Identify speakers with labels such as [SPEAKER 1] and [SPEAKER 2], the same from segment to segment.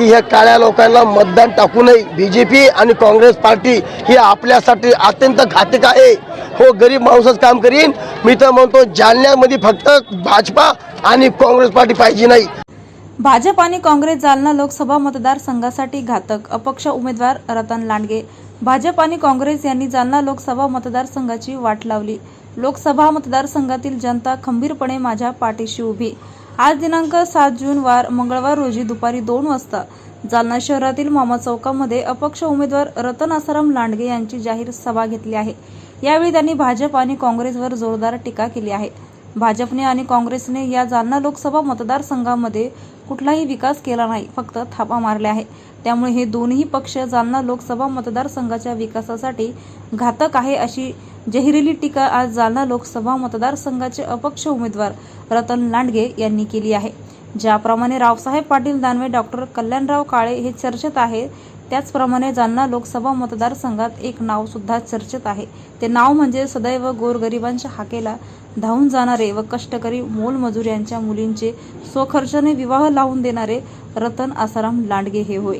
[SPEAKER 1] की ह्या काळ्या लोकांना मतदान टाकू नये. बी जे पी आणि काँग्रेस पार्टी ही आपल्यासाठी अत्यंत घातक आहे. हो गरीब माणूसच काम करीन. मी तर म्हणतो जालन्यामध्ये फक्त भाजपा आणि काँग्रेस पार्टी पाहिजे नाही.
[SPEAKER 2] भाजप आणि काँग्रेस जालना लोकसभा मतदारसंघासाठी घातक. अपक्ष उमेदवार रतन लांडगे. भाजप आणि काँग्रेस यांनी जालना लोकसभा मतदारसंघाची वाट लावली. लोकसभा मतदारसंघातील जनता खंबीरपणे माझ्या पाठीशी उभी. आज दिनांक सात जून वार मंगळवार रोजी दुपारी दोन वाजता. जालना शहरातील मामा चौकामध्ये अपक्ष उमेदवार रतन आसाराम लांडगे यांची जाहीर सभा घेतली आहे. यावेळी त्यांनी भाजप आणि काँग्रेसवर जोरदार टीका केली आहे. भाजपने आणि काँग्रेसने या जालना लोकसभा मतदारसंघामध्ये कुठलाही विकास केला नाही फक्त थापा मारल्या आहे. त्यामुळे हे दोन्ही पक्ष जालना लोकसभा मतदारसंघाच्या विकासासाठी घातक आहे अशी जहिरीली टीका आज जालना लोकसभा मतदारसंघाचे अपक्ष उमेदवार रतन लांडगे यांनी केली आहे. ज्याप्रमाणे रावसाहेब पाटील दानवे डॉक्टर कल्याणराव काळे हे चर्चेत आहे त्याचप्रमाणे जालना लोकसभा मतदारसंघात एक नाव सुद्धा चर्चेत आहे. ते नाव म्हणजे सदैव गोरगरिबांच्या हाकेला धावून जाणारे व कष्टकरी मोलमजूर यांच्या मुलींचे स्वखर्चाने विवाह लावून देणारे रतन आसाराम लांडगे हे होय.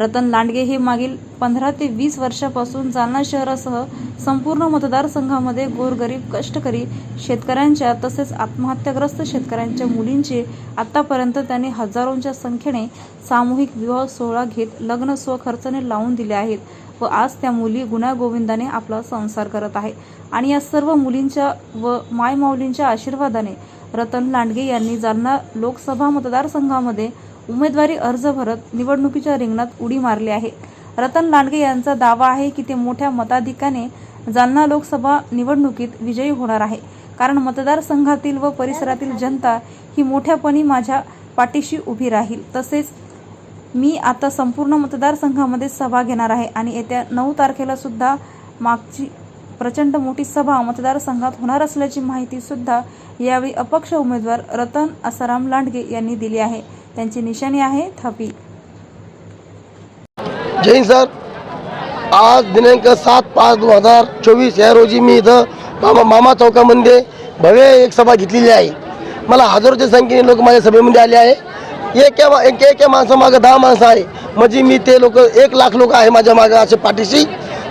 [SPEAKER 2] रतन लांडगे हे मागील पंधरा ते वीस वर्षापासून जालना शहरासह संपूर्ण मतदारसंघामध्ये गोरगरीब कष्टकरी शेतकऱ्यांच्या तसेच आत्महत्याग्रस्त शेतकऱ्यांच्या मुलींचे आतापर्यंत त्यांनी हजारोंच्या संख्येने सामूहिक विवाह सोहळा घेत लग्न स्वखर्चाने लावून दिले आहेत व आज त्या मुली गुण्यागोविंदाने आपला संसार करत आहे. आणि या सर्व मुलींच्या व मायमाऊलींच्या आशीर्वादाने रतन लांडगे यांनी जालना लोकसभा मतदारसंघामध्ये उमेदवारी अर्ज भरत निवडणुकीच्या रिंगणात उडी मारली आहे. रतन लांडगे यांचा दावा आहे की ते मोठ्या मताधिकाने जालना लोकसभा निवडणुकीत विजयी होणार आहे. कारण मतदारसंघातील व परिसरातील जनता ही मोठ्यापणी माझ्या पाठीशी उभी राहील. तसेच मी आता संपूर्ण मतदारसंघामध्ये सभा घेणार आहे आणि येत्या नऊ तारखेला सुद्धा मागची प्रचंड मोठी सभा मतदारसंघात होणार असल्याची माहिती सुद्धा यावेळी अपक्ष उमेदवार रतन आसाराम लांडगे यांनी दिली आहे. त्यांची निशाणी आहे थपी.
[SPEAKER 1] जय सर. आज दिनांक सात पाच दोन हजार चोवीस या रोजी मी इथं मामा मामा चौकामध्ये भव्य एक सभा घेतलेली आहे. मला हजारोच्या संख्येने लोक माझ्या सभेमध्ये आले आहे. एक एक एका माणसामागं दहा माणसं आहे. म्हणजे मी ते लोक एक लाख लोक आहे माझ्या मागं असे पाठीशी.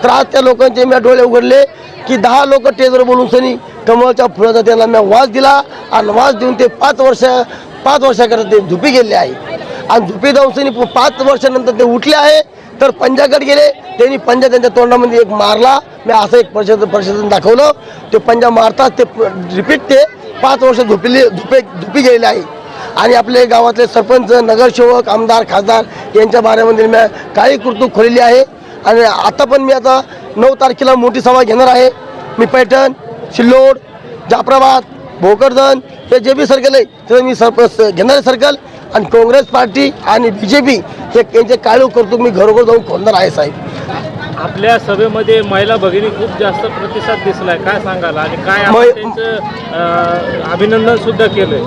[SPEAKER 1] तर आज त्या लोकांचे मी डोळे उघडले की दहा लोक टेजवर बोलून सनी कमळच्या फुलाचा त्यांना मी वास दिला. आणि वास देऊन ते पाच वर्ष पाच वर्षाकरता ते झुपी गेले आहे. आणि झुपी जाऊन पाच वर्षानंतर ते उठले आहे. तर पंजाकडे गेले. त्यांनी पंजा त्यांच्या तोंडामध्ये एक मारला. मी असं एक परिषद परिषदेत दाखवलं. ते पंजा मारतात ते रिपीट ते पाच वर्ष झोपले झुपे झुपी गेलेले आहे. आणि आपले गावातले सरपंच नगरसेवक आमदार खासदार यांच्या बाऱ्यामध्ये मी काही कृतूक खोलेली आहे. आणि आता पण मी आता नऊ तारखेला मोठी सभा घेणार आहे. मी पैठण सिल्लोड जाफराबाद भोकरदन हे जे बी सर्कल आहे ते मी सरप घेणारे सर्कल आणि काँग्रेस पार्टी आणि बी जे पी हे यांचे काळू करतो मी घरोघर जाऊन खोलणार आहे साहेब.
[SPEAKER 3] आपल्या सभेमध्ये महिला भगिनी खूप जास्त प्रतिसाद दिसलाय काय सांगाल? आणि काय अभिनंदन सुद्धा केलंय?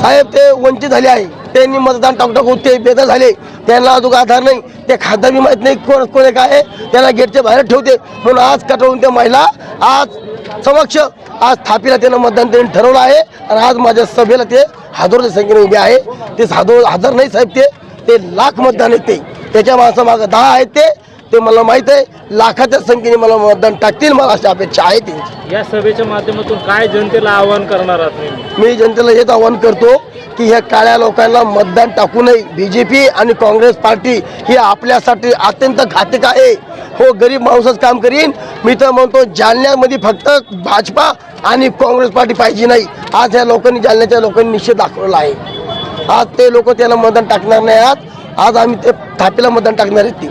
[SPEAKER 1] साहेब ते वंचित झाले आहे. त्यांनी मतदान टाकटाक होते बेदर झाले. त्यांना अजून आधार नाही. ते खासदार बी माहीत नाही कोण कोण काय त्यांना गेटच्या बाहेर ठेवते. म्हणून आज कटवून त्या महिला आज समक्ष आज थापीला त्यानं मतदान त्यांनी ठरवलं आहे. आणि आज माझ्या सभेला ते हजारोच्या संख्येने उभे आहे. ते हजार हजार नाही साहेब ते ते लाख मतदान आहेत ते. त्याच्या माणसामागं दहा आहेत ते. ते मला माहीत आहे. लाखाच्या संख्येने मला मतदान टाकतील मला अशी अपेक्षा आहे त्यांची
[SPEAKER 3] या सभेच्या माध्यमातून काय जनतेला आवाहन करणार आहात
[SPEAKER 1] मी जनतेला हेच आवाहन करतो की ह्या काळ्या लोकांना मतदान टाकू नये. बी जे पी आणि काँग्रेस पार्टी ही आपल्यासाठी अत्यंत घातक आहे. हो गरीब माणूसच काम करीन. मी तर म्हणतो जालन्यामध्ये फक्त भाजपा आणि काँग्रेस पार्टी पाहिजे नाही. आज ह्या लोकांनी जालन्याच्या लोकांनी निषेध दाखवला आहे. आज ते लोक त्याला मतदान टाकणार नाही आज आज आम्ही ते थापीला मतदान टाकणार आहेत ती.